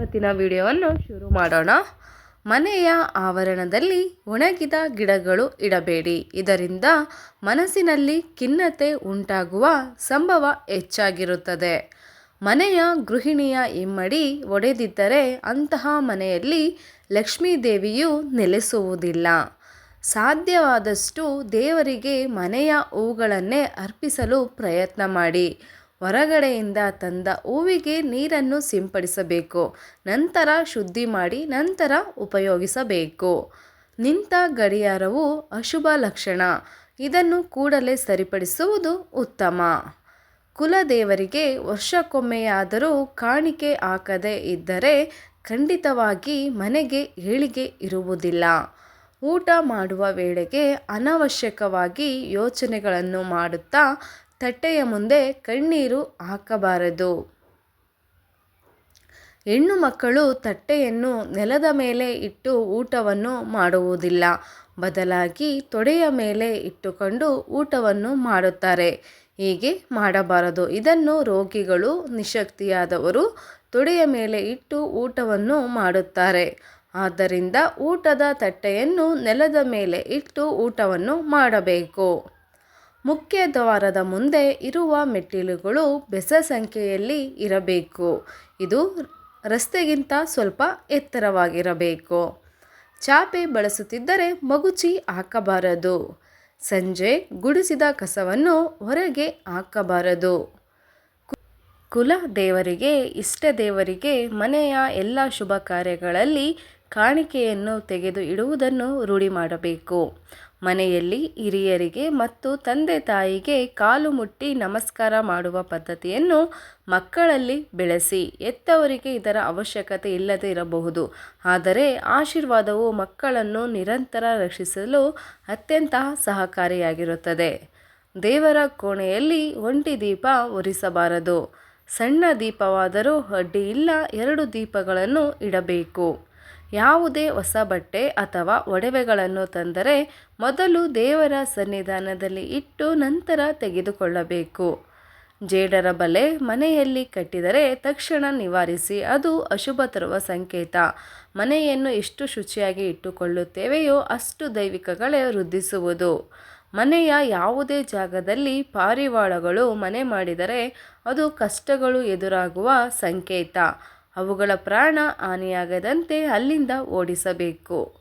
ಇವತ್ತಿನ ವಿಡಿಯೋವನ್ನು ಶುರು ಮಾಡೋಣ. ಮನೆಯ ಆವರಣದಲ್ಲಿ ಒಣಗಿದ ಗಿಡಗಳು ಇಡಬೇಡಿ. ಇದರಿಂದ ಮನಸ್ಸಿನಲ್ಲಿ ಖಿನ್ನತೆ ಉಂಟಾಗುವ ಸಂಭವ ಹೆಚ್ಚಾಗಿರುತ್ತದೆ. ಮನೆಯ ಗೃಹಿಣಿಯ ಇಮ್ಮಡಿ ಒಡೆದಿದ್ದರೆ ಅಂತಹ ಮನೆಯಲ್ಲಿ ಲಕ್ಷ್ಮೀ ದೇವಿಯು ನೆಲೆಸುವುದಿಲ್ಲ. ಸಾಧ್ಯವಾದಷ್ಟು ದೇವರಿಗೆ ಮನೆಯ ಹೂಗಳನ್ನೇ ಅರ್ಪಿಸಲು ಪ್ರಯತ್ನ ಮಾಡಿ. ಹೊರಗಡೆಯಿಂದ ತಂದ ಹೂವಿಗೆ ನೀರನ್ನು ಸಿಂಪಡಿಸಬೇಕು. ನಂತರ ಶುದ್ಧಿ ಮಾಡಿ ನಂತರ ಉಪಯೋಗಿಸಬೇಕು. ನಿಂತ ಗಡಿಯಾರವು ಅಶುಭ ಲಕ್ಷಣ. ಇದನ್ನು ಕೂಡಲೇ ಸರಿಪಡಿಸುವುದು ಉತ್ತಮ. ಕುಲದೇವರಿಗೆ ವರ್ಷಕ್ಕೊಮ್ಮೆಯಾದರೂ ಕಾಣಿಕೆ ಹಾಕದೇ ಇದ್ದರೆ ಖಂಡಿತವಾಗಿ ಮನೆಗೆ ಏಳಿಗೆ ಇರುವುದಿಲ್ಲ. ಊಟ ಮಾಡುವ ವೇಳೆಗೆ ಅನವಶ್ಯಕವಾಗಿ ಯೋಚನೆಗಳನ್ನು ಮಾಡುತ್ತಾ ತಟ್ಟೆಯ ಮುಂದೆ ಕಣ್ಣೀರು ಹಾಕಬಾರದು. ಹೆಣ್ಣು ಮಕ್ಕಳು ತಟ್ಟೆಯನ್ನು ನೆಲದ ಮೇಲೆ ಇಟ್ಟು ಊಟವನ್ನು ಮಾಡುವುದಿಲ್ಲ. ಬದಲಾಗಿ ತೊಡೆಯ ಮೇಲೆ ಇಟ್ಟುಕೊಂಡು ಊಟವನ್ನು ಮಾಡುತ್ತಾರೆ. ಹೀಗೆ ಮಾಡಬಾರದು. ಇದನ್ನು ರೋಗಿಗಳು ನಿಶಕ್ತಿಯಾದವರು ತೊಡೆಯ ಮೇಲೆ ಇಟ್ಟು ಊಟವನ್ನು ಮಾಡುತ್ತಾರೆ. ಆದ್ದರಿಂದ ಊಟದ ತಟ್ಟೆಯನ್ನು ನೆಲದ ಮೇಲೆ ಇಟ್ಟು ಊಟವನ್ನು ಮಾಡಬೇಕು. ಮುಖ್ಯ ದ್ವಾರದ ಮುಂದೆ ಇರುವ ಮೆಟ್ಟಿಲುಗಳು ಬೆಸ ಸಂಖ್ಯೆಯಲ್ಲಿ ಇರಬೇಕು. ಇದು ರಸ್ತೆಗಿಂತ ಸ್ವಲ್ಪ ಎತ್ತರವಾಗಿರಬೇಕು. ಚಾಪೆ ಬಳಸುತ್ತಿದ್ದರೆ ಮಗುಚಿ ಹಾಕಬಾರದು. ಸಂಜೆ ಗುಡಿಸಿದ ಕಸವನ್ನು ಹೊರಗೆ ಹಾಕಬಾರದು. ಕುಲ ದೇವರಿಗೆ, ಇಷ್ಟ ದೇವರಿಗೆ ಮನೆಯ ಎಲ್ಲ ಶುಭ ಕಾರ್ಯಗಳಲ್ಲಿ ಕಾಣಿಕೆಯನ್ನು ತೆಗೆದು ಇಡುವುದನ್ನು ರೂಢಿ ಮಾಡಬೇಕು. ಮನೆಯಲ್ಲಿ ಹಿರಿಯರಿಗೆ ಮತ್ತು ತಂದೆ ತಾಯಿಗೆ ಕಾಲು ಮುಟ್ಟಿ ನಮಸ್ಕಾರ ಮಾಡುವ ಪದ್ಧತಿಯನ್ನು ಮಕ್ಕಳಲ್ಲಿ ಬೆಳೆಸಿ ಎತ್ತವರಿಗೆ ಇದರ ಅವಶ್ಯಕತೆ ಇಲ್ಲದೆ ಇರಬಹುದು. ಆದರೆ ಆಶೀರ್ವಾದವು ಮಕ್ಕಳನ್ನು ನಿರಂತರ ರಕ್ಷಿಸಲು ಅತ್ಯಂತ ಸಹಕಾರಿಯಾಗಿರುತ್ತದೆ. ದೇವರ ಕೋಣೆಯಲ್ಲಿ ಒಂಟಿ ದೀಪ ಉರಿಸಬಾರದು ಸಣ್ಣ ದೀಪವಾದರೂ ಅಡ್ಡಿಯಿಲ್ಲ ಎರಡು ದೀಪಗಳನ್ನು ಇಡಬೇಕು. ಯಾವುದೇ ಹೊಸ ಬಟ್ಟೆ ಅಥವಾ ಒಡವೆಗಳನ್ನು ತಂದರೆ ಮೊದಲು ದೇವರ ಸನ್ನಿಧಾನದಲ್ಲಿ ಇಟ್ಟು ನಂತರ ತೆಗೆದುಕೊಳ್ಳಬೇಕು. ಜೇಡರ ಬಲೆ ಮನೆಯಲ್ಲಿ ಕಟ್ಟಿದರೆ ತಕ್ಷಣ ನಿವಾರಿಸಿ, ಅದು ಅಶುಭ ತರುವ ಸಂಕೇತ. ಮನೆಯನ್ನು ಎಷ್ಟು ಶುಚಿಯಾಗಿ ಇಟ್ಟುಕೊಳ್ಳುತ್ತೇವೆಯೋ ಅಷ್ಟು ದೈವಿಕಗಳೇ ವೃದ್ಧಿಸುವುದು. ಮನೆಯ ಯಾವುದೇ ಜಾಗದಲ್ಲಿ ಪಾರಿವಾಳಗಳು ಮನೆ ಮಾಡಿದರೆ ಅದು ಕಷ್ಟಗಳು ಎದುರಾಗುವ ಸಂಕೇತ. ಅವುಗಳ ಪ್ರಾಣ ಹಾನಿಯಾಗದಂತೆ ಅಲ್ಲಿಂದ ಓಡಿಸಬೇಕು.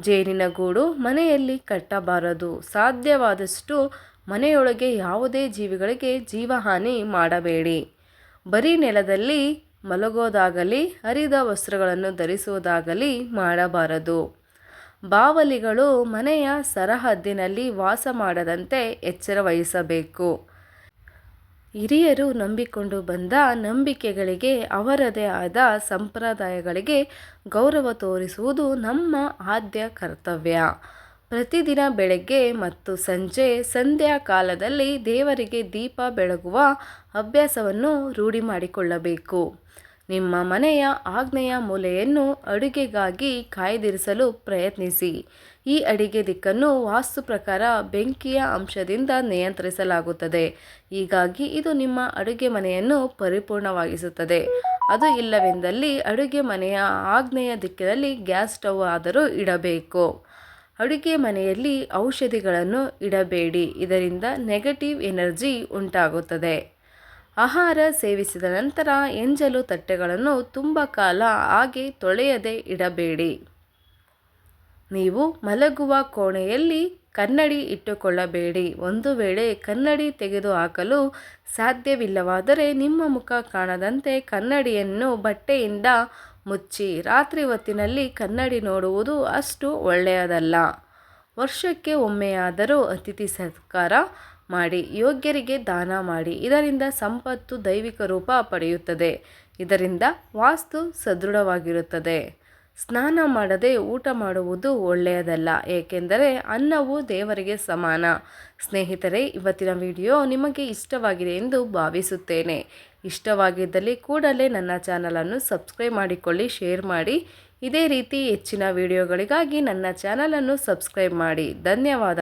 ಜೇನಿನ ಗೂಡು ಮನೆಯಲ್ಲಿ ಕಟ್ಟಬಾರದು. ಸಾಧ್ಯವಾದಷ್ಟು ಮನೆಯೊಳಗೆ ಯಾವುದೇ ಜೀವಿಗಳಿಗೆ ಜೀವಹಾನಿ ಮಾಡಬೇಡಿ. ಬರೀ ನೆಲದಲ್ಲಿ ಮಲಗೋದಾಗಲಿ, ಹರಿದ ವಸ್ತ್ರಗಳನ್ನು ಧರಿಸುವುದಾಗಲಿ ಮಾಡಬಾರದು. ಬಾವಲಿಗಳು ಮನೆಯ ಸರಹದ್ದಿನಲ್ಲಿ ವಾಸ ಮಾಡದಂತೆ ಎಚ್ಚರ ವಹಿಸಬೇಕು ಹಿರಿಯರು ನಂಬಿಕೊಂಡು ಬಂದ ನಂಬಿಕೆಗಳಿಗೆ ಅವರದೇ ಆದ ಸಂಪ್ರದಾಯಗಳಿಗೆ ಗೌರವ ತೋರಿಸುವುದು ನಮ್ಮ ಆದ್ಯ ಕರ್ತವ್ಯ. ಪ್ರತಿದಿನ ಬೆಳಗ್ಗೆ ಮತ್ತು ಸಂಜೆ ಸಂಧ್ಯಾ ಕಾಲದಲ್ಲಿ ದೇವರಿಗೆ ದೀಪ ಬೆಳಗುವ ಅಭ್ಯಾಸವನ್ನು ರೂಢಿ ಮಾಡಿಕೊಳ್ಳಬೇಕು. ನಿಮ್ಮ ಮನೆಯ ಆಗ್ನೇಯ ಮೂಲೆಯನ್ನು ಅಡುಗೆಗಾಗಿ ಕಾಯ್ದಿರಿಸಲು ಪ್ರಯತ್ನಿಸಿ. ಈ ಅಡಿಗೆ ದಿಕ್ಕನ್ನು ವಾಸ್ತು ಪ್ರಕಾರ ಬೆಂಕಿಯ ಅಂಶದಿಂದ ನಿಯಂತ್ರಿಸಲಾಗುತ್ತದೆ. ಹೀಗಾಗಿ ಇದು ನಿಮ್ಮ ಅಡುಗೆ ಮನೆಯನ್ನು ಪರಿಪೂರ್ಣವಾಗಿಸುತ್ತದೆ. ಅದು ಇಲ್ಲವೆಂದಲ್ಲಿ ಅಡುಗೆ ಮನೆಯ ಆಗ್ನೇಯ ದಿಕ್ಕಿನಲ್ಲಿ ಗ್ಯಾಸ್ ಸ್ಟವ್ ಆದರೂ ಇಡಬೇಕು. ಅಡುಗೆ ಮನೆಯಲ್ಲಿ ಔಷಧಿಗಳನ್ನು ಇಡಬೇಡಿ. ಇದರಿಂದ ನೆಗೆಟಿವ್ ಎನರ್ಜಿ ಉಂಟಾಗುತ್ತದೆ. ಆಹಾರ ಸೇವಿಸಿದ ನಂತರ ಎಂಜಲು ತಟ್ಟೆಗಳನ್ನು ತುಂಬ ಕಾಲ ಹಾಗೆ ತೊಳೆಯದೆ ಇಡಬೇಡಿ. ನೀವು ಮಲಗುವ ಕೋಣೆಯಲ್ಲಿ ಕನ್ನಡಿ ಇಟ್ಟುಕೊಳ್ಳಬೇಡಿ. ಒಂದು ವೇಳೆ ಕನ್ನಡಿ ತೆಗೆದುಹಾಕಲು ಸಾಧ್ಯವಿಲ್ಲವಾದರೆ ನಿಮ್ಮ ಮುಖ ಕಾಣದಂತೆ ಕನ್ನಡಿಯನ್ನು ಬಟ್ಟೆಯಿಂದ ಮುಚ್ಚಿ ರಾತ್ರಿ ಹೊತ್ತಿನಲ್ಲಿ ಕನ್ನಡಿ ನೋಡುವುದು ಅಷ್ಟು ಒಳ್ಳೆಯದಲ್ಲ. ವರ್ಷಕ್ಕೆ ಒಮ್ಮೆಯಾದರೂ ಅತಿಥಿ ಸತ್ಕಾರ ಮಾಡಿ, ಯೋಗ್ಯರಿಗೆ ದಾನ ಮಾಡಿ, ಇದರಿಂದ ಸಂಪತ್ತು ದೈವಿಕ ರೂಪ ಪಡೆಯುತ್ತದೆ. ಇದರಿಂದ ವಾಸ್ತು ಸದೃಢವಾಗಿರುತ್ತದೆ. ಸ್ನಾನ ಮಾಡದೆ ಊಟ ಮಾಡುವುದು ಒಳ್ಳೆಯದಲ್ಲ, ಏಕೆಂದರೆ ಅನ್ನವು ದೇವರಿಗೆ ಸಮಾನ. ಸ್ನೇಹಿತರೆ, ಇವತ್ತಿನ ವಿಡಿಯೋ ನಿಮಗೆ ಇಷ್ಟವಾಗಿದೆ ಎಂದು ಭಾವಿಸುತ್ತೇನೆ. ಇಷ್ಟವಾಗಿದ್ದಲ್ಲಿ ಕೂಡಲೇ ನನ್ನ ಚಾನಲನ್ನು ಸಬ್ಸ್ಕ್ರೈಬ್ ಮಾಡಿಕೊಳ್ಳಿ, ಶೇರ್ ಮಾಡಿ. ಇದೇ ರೀತಿ ಹೆಚ್ಚಿನ ವಿಡಿಯೋಗಳಿಗಾಗಿ ನನ್ನ ಚಾನಲನ್ನು ಸಬ್ಸ್ಕ್ರೈಬ್ ಮಾಡಿ. ಧನ್ಯವಾದ.